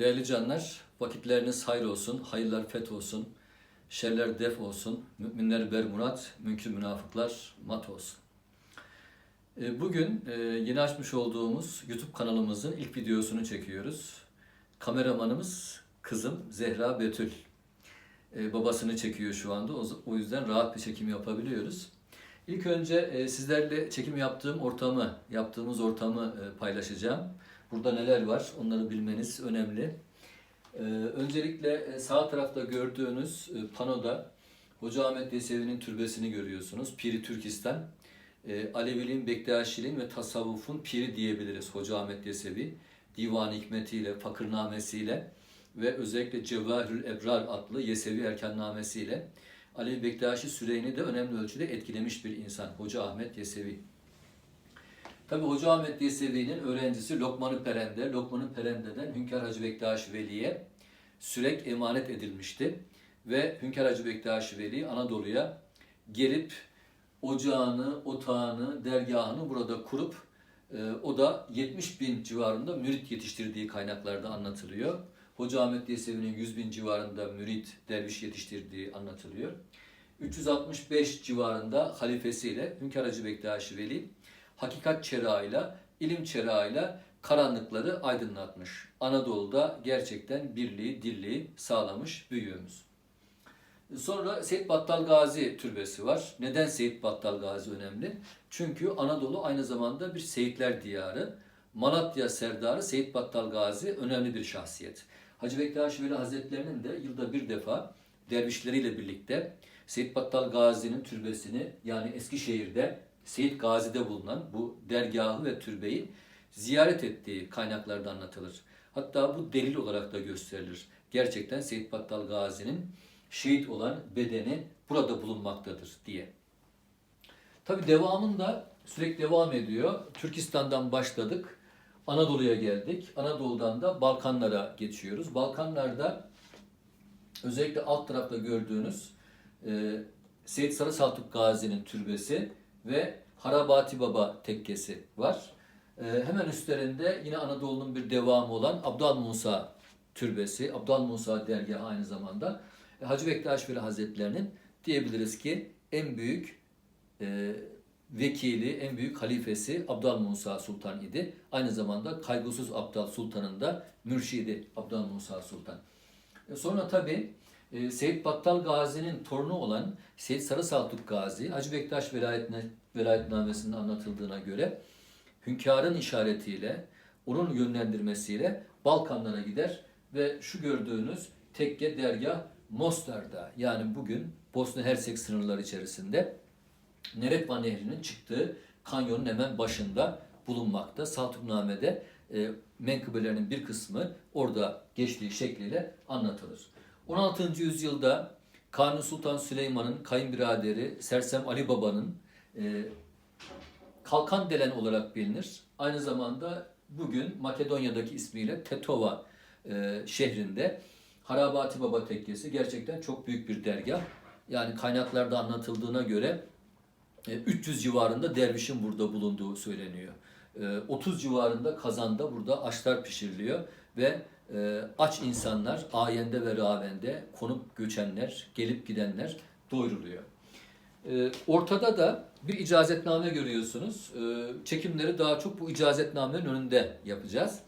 Değerli canlar, vakitleriniz hayır olsun, hayırlar feth olsun, şerler def olsun, müminler bermurat, mümkün münafıklar mat olsun. E, Bugün e, yeni açmış olduğumuz YouTube kanalımızın ilk videosunu çekiyoruz. Kameramanımız kızım Zehra Betül. E, Babasını çekiyor şu anda, o yüzden rahat bir çekim yapabiliyoruz. İlk önce sizlerle çekim yaptığım ortamı, yaptığımız ortamı paylaşacağım. Burada neler var onları bilmeniz önemli. Ee, öncelikle e, sağ tarafta gördüğünüz e, panoda Hoca Ahmet Yesevi'nin türbesini görüyorsunuz. Piri Türkistan. E, Aleviliğin, Bektaşiliğin ve tasavvufun piri diyebiliriz Hoca Ahmet Yesevi. Divan hikmetiyle, fakırnamesiyle ve özellikle Cevahirül Ebrar adlı Yesevi erkannamesiyle Alevi Bektaşi Süreyni de önemli ölçüde etkilemiş bir insan Hoca Ahmet Yesevi. Tabi Hoca Ahmet Yesevi'nin öğrencisi Lokman-ı Perende, Lokman-ı Perende'den Hünkar Hacı Bektaş Veli'ye sürek emanet edilmişti. Ve Hünkar Hacı Bektaş Veli Anadolu'ya gelip ocağını, otağını, dergahını burada kurup e, o da 70 bin civarında mürit yetiştirdiği kaynaklarda anlatılıyor. Hoca Ahmet Yesevi'nin 100 bin civarında mürit, derviş yetiştirdiği anlatılıyor. 365 civarında halifesiyle Hünkar Hacı Bektaş Veli hakikat çerağıyla, ilim çerağıyla karanlıkları aydınlatmış. Anadolu'da gerçekten birliği, dirliği sağlamış büyüğümüz. Sonra Seyit Battal Gazi türbesi var. Neden Seyit Battal Gazi önemli? Çünkü Anadolu aynı zamanda bir Seyitler diyarı. Malatya Serdarı Seyit Battal Gazi önemli bir şahsiyet. Hacı Bektaş Veli Hazretlerinin de yılda bir defa dervişleriyle birlikte Seyit Battal Gazi'nin türbesini yani Eskişehir'de Seyit Gazi'de bulunan bu dergahı ve türbeyi ziyaret ettiği kaynaklarda anlatılır. Hatta bu delil olarak da gösterilir. Gerçekten Seyit Battal Gazi'nin şehit olan bedeni burada bulunmaktadır diye. Tabi devamında sürekli devam ediyor. Türkistan'dan başladık. Anadolu'ya geldik. Anadolu'dan da Balkanlara geçiyoruz. Balkanlarda özellikle alt tarafta gördüğünüz e, Seyit Sarı Saltuk Gazi'nin türbesi ve Harabati Baba tekkesi var. Ee, hemen üstlerinde yine Anadolu'nun bir devamı olan Abdal Musa türbesi, Abdal Musa dergahı aynı zamanda. E, Hacı Bektaş Veli Hazretlerinin diyebiliriz ki en büyük e, vekili, en büyük halifesi Abdal Musa Sultan idi. Aynı zamanda kaygısız Abdal Sultan'ın da mürşidi Abdal Musa Sultan. E, sonra tabi e, Seyit Battal Gazi'nin torunu olan Seyit Sarı Saltuk Gazi, Hacı Bektaş velayetnamesinde anlatıldığına göre hünkârın işaretiyle, onun yönlendirmesiyle Balkanlara gider ve şu gördüğünüz tekke dergah Mostar'da yani bugün Bosna Hersek sınırları içerisinde Neretva Nehri'nin çıktığı kanyonun hemen başında bulunmakta. Saltukname'de e, menkıbelerinin bir kısmı orada geçtiği şekliyle anlatılır. 16. yüzyılda Kanuni Sultan Süleyman'ın kayınbiraderi Sersem Ali Baba'nın e, Kalkan Delen olarak bilinir. Aynı zamanda bugün Makedonya'daki ismiyle Tetova e, şehrinde Harabati Baba Tekkesi gerçekten çok büyük bir dergah. Yani kaynaklarda anlatıldığına göre e, 300 civarında dervişin burada bulunduğu söyleniyor. E, 30 civarında kazanda burada aşlar pişiriliyor ve e, aç insanlar ayende ve ravende konup göçenler, gelip gidenler doyuruluyor. E, ortada da bir icazetname görüyorsunuz. E, çekimleri daha çok bu icazetnamenin önünde yapacağız.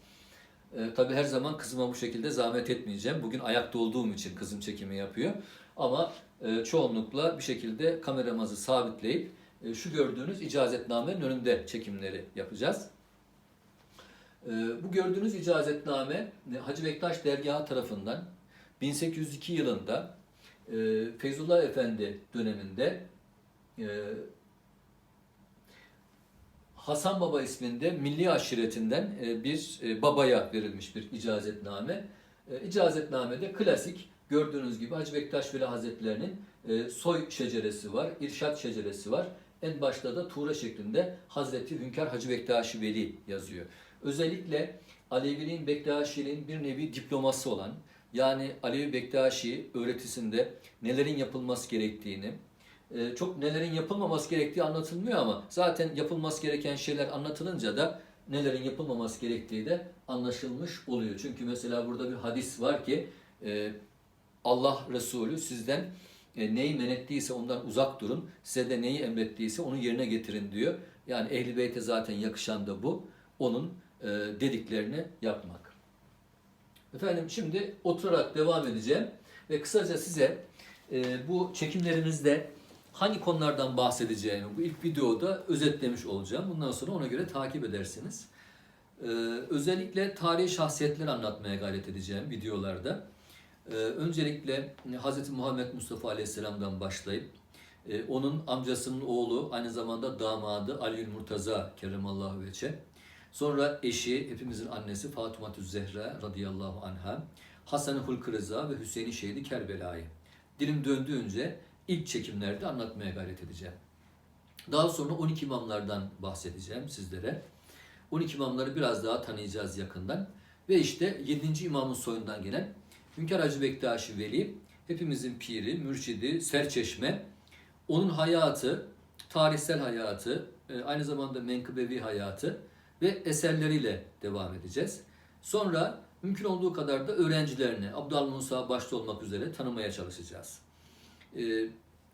E, tabii her zaman kızıma bu şekilde zahmet etmeyeceğim. Bugün ayakta olduğum için kızım çekimi yapıyor. Ama e, çoğunlukla bir şekilde kameramızı sabitleyip e, şu gördüğünüz icazetnamenin önünde çekimleri yapacağız. E, bu gördüğünüz icazetname e, Hacı Bektaş Dergahı tarafından 1802 yılında e, Feyzullah Efendi döneminde e, Hasan Baba isminde milli aşiretinden bir babaya verilmiş bir icazetname. İcazetnamede klasik gördüğünüz gibi Hacı Bektaş Veli Hazretlerinin soy şeceresi var, irşat şeceresi var. En başta da tuğra şeklinde Hazreti Hünkar Hacı Bektaşi Veli yazıyor. Özellikle Aleviliğin Bektaşiliğin bir nevi diploması olan yani Alevi Bektaşi öğretisinde nelerin yapılması gerektiğini, e, çok nelerin yapılmaması gerektiği anlatılmıyor ama zaten yapılması gereken şeyler anlatılınca da nelerin yapılmaması gerektiği de anlaşılmış oluyor. Çünkü mesela burada bir hadis var ki e, Allah Resulü sizden e, neyi men ettiyse ondan uzak durun. Size de neyi emrettiyse onu yerine getirin diyor. Yani Ehl-i Beyt'e zaten yakışan da bu. Onun e, dediklerini yapmak. Efendim şimdi oturarak devam edeceğim ve kısaca size e, bu çekimlerimizde hangi konulardan bahsedeceğimi bu ilk videoda özetlemiş olacağım. Bundan sonra ona göre takip edersiniz. E, özellikle tarihi şahsiyetleri anlatmaya gayret edeceğim videolarda. E, öncelikle Hz. Muhammed Mustafa Aleyhisselam'dan başlayıp e, onun amcasının oğlu aynı zamanda damadı Ali Murtaza Kerremallahu Veçe. Sonra eşi, hepimizin annesi Fatıma Zehra radıyallahu anha, Hasan-ı Rıza ve Hüseyin Şehidi Kerbela'yı. Dilim döndüğünce ilk çekimlerde anlatmaya gayret edeceğim. Daha sonra 12 imamlardan bahsedeceğim sizlere. 12 imamları biraz daha tanıyacağız yakından. Ve işte 7. imamın soyundan gelen Hünkar Hacı Bektaşi Veli, hepimizin piri, mürşidi, serçeşme, onun hayatı, tarihsel hayatı, e, aynı zamanda menkıbevi hayatı ve eserleriyle devam edeceğiz. Sonra mümkün olduğu kadar da öğrencilerini, Abdal Musa başta olmak üzere tanımaya çalışacağız. E,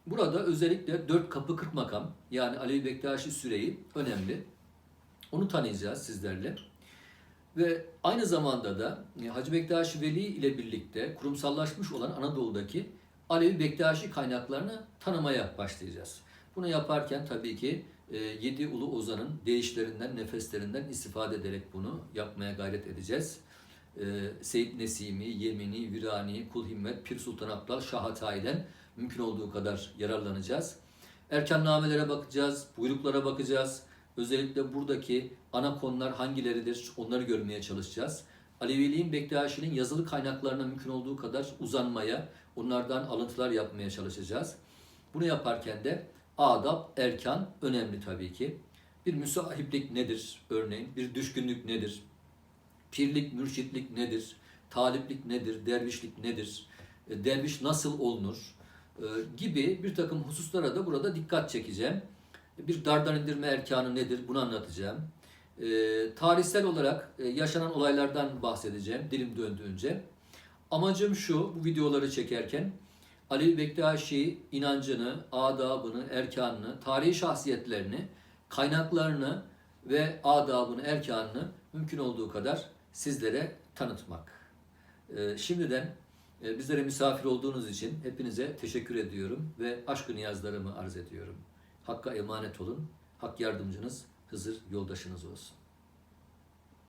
Burada özellikle dört kapı kırk makam yani Alevi Bektaşi Süreyi önemli. Onu tanıyacağız sizlerle. Ve aynı zamanda da e, Hacı Bektaşi Veli ile birlikte kurumsallaşmış olan Anadolu'daki Alevi Bektaşi kaynaklarını tanımaya başlayacağız. Bunu yaparken tabii ki yedi ulu ozanın deyişlerinden, nefeslerinden istifade ederek bunu yapmaya gayret edeceğiz. E, Seyyid Nesimi, Yemini, Virani, Kul Himmet, Pir Sultan Abdal, Şah Hatay'den mümkün olduğu kadar yararlanacağız. Erkannamelere bakacağız, buyruklara bakacağız. Özellikle buradaki ana konular hangileridir onları görmeye çalışacağız. Aleviliğin, Bektaşi'nin yazılı kaynaklarına mümkün olduğu kadar uzanmaya, onlardan alıntılar yapmaya çalışacağız. Bunu yaparken de adab, erkan önemli tabii ki. Bir müsahiplik nedir örneğin? Bir düşkünlük nedir? Pirlik, mürşitlik nedir? Taliplik nedir? Dervişlik nedir? E, Derviş nasıl olunur? E, gibi bir takım hususlara da burada dikkat çekeceğim. Bir dardan indirme erkanı nedir? Bunu anlatacağım. E, tarihsel olarak e, yaşanan olaylardan bahsedeceğim dilim döndüğünce. Amacım şu, bu videoları çekerken Ali Bektaşi inancını, adabını, erkanını, tarihi şahsiyetlerini, kaynaklarını ve adabını, erkanını mümkün olduğu kadar sizlere tanıtmak. Ee, şimdiden e, bizlere misafir olduğunuz için hepinize teşekkür ediyorum ve aşkı niyazlarımı arz ediyorum. Hakka emanet olun. Hak yardımcınız, Hızır yoldaşınız olsun.